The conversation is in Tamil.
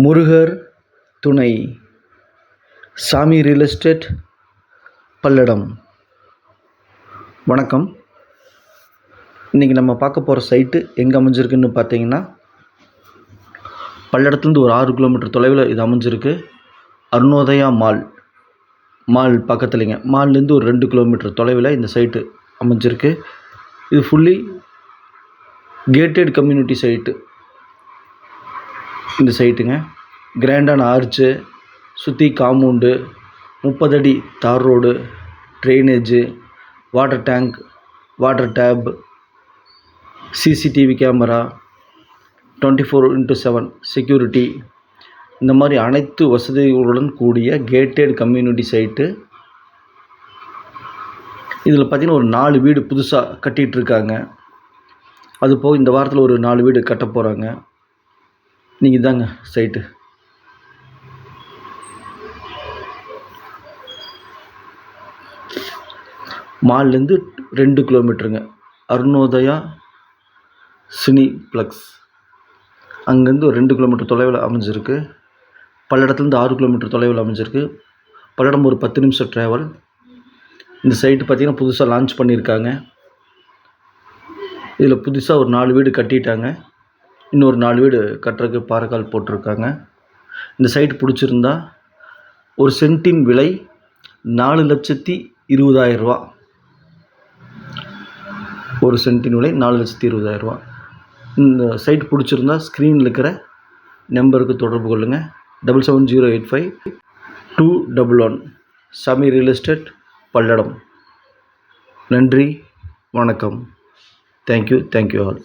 முருகர் துணை. சாமி ரியல் எஸ்டேட் பல்லடம். வணக்கம். இன்றைக்கி நம்ம பார்க்க போகிற சைட்டு எங்கே அமைஞ்சிருக்குன்னு பார்த்தீங்கன்னா பல்லடத்துலேருந்து ஒரு ஆறு கிலோமீட்டர் தொலைவில் இது அமைஞ்சிருக்கு. அருணோதயா மால் மால் பக்கத்துலேங்க மால்லேருந்து ஒரு ரெண்டு கிலோமீட்டர் தொலைவில் இந்த சைட்டு அமைஞ்சிருக்கு. இது ஃபுல்லி கேட்டட் கம்யூனிட்டி சைட்டு இந்த சைட்டுங்க. கிராண்டான ஆர்ச்சு சுற்றி காம்பவுண்டு முப்பது அடி tar road drainage water tank water tap CCTV camera twenty four into seven security. இந்த மாதிரி அனைத்து வசதிகளுடன் கூடிய கேட்டட் கம்யூனிட்டி சைட்டு. இதில் பார்த்திங்கன்னா ஒரு நாலு வீடு புதுசாக கட்டிகிட்ருக்காங்க. அது போக இந்த வாரத்தில் ஒரு நாலு வீடு கட்ட போகிறாங்க. நீங்கள் தாங்க சைட்டு மால்லேருந்து ரெண்டு கிலோமீட்டருங்க. Arunodaya cine plex. அங்கேருந்து ஒரு ரெண்டு கிலோமீட்டர் தொலைவில் அமைஞ்சிருக்கு. பல்லடத்துலேருந்து ஆறு கிலோமீட்டர் தொலைவில் அமைஞ்சிருக்கு. பல்லடம் ஒரு பத்து நிமிஷம் ட்ராவல் இந்த சைட்டு பார்த்திங்கன்னா புதுசாக லான்ச் பண்ணியிருக்காங்க. இதில் புதுசாக ஒரு நாலு வீடு கட்டிட்டாங்க. இன்னொரு நாலு வீடு கட்டுறதுக்கு பாறைக்கால் போட்டிருக்காங்க. இந்த சைட் பிடிச்சிருந்தா ஒரு சென்ட்டின் விலை நாலு லட்சத்தி இருபதாயிரரூவா ஒரு சென்ட்டின் விலை நாலு லட்சத்தி இருபதாயிரரூவா இந்த சைட் பிடிச்சிருந்தா ஸ்க்ரீனில் இருக்கிற நம்பருக்கு தொடர்பு கொள்ளுங்கள் double seven zero eight five two double one Sami real estate Palladam நன்றி வணக்கம். Thank you thank you all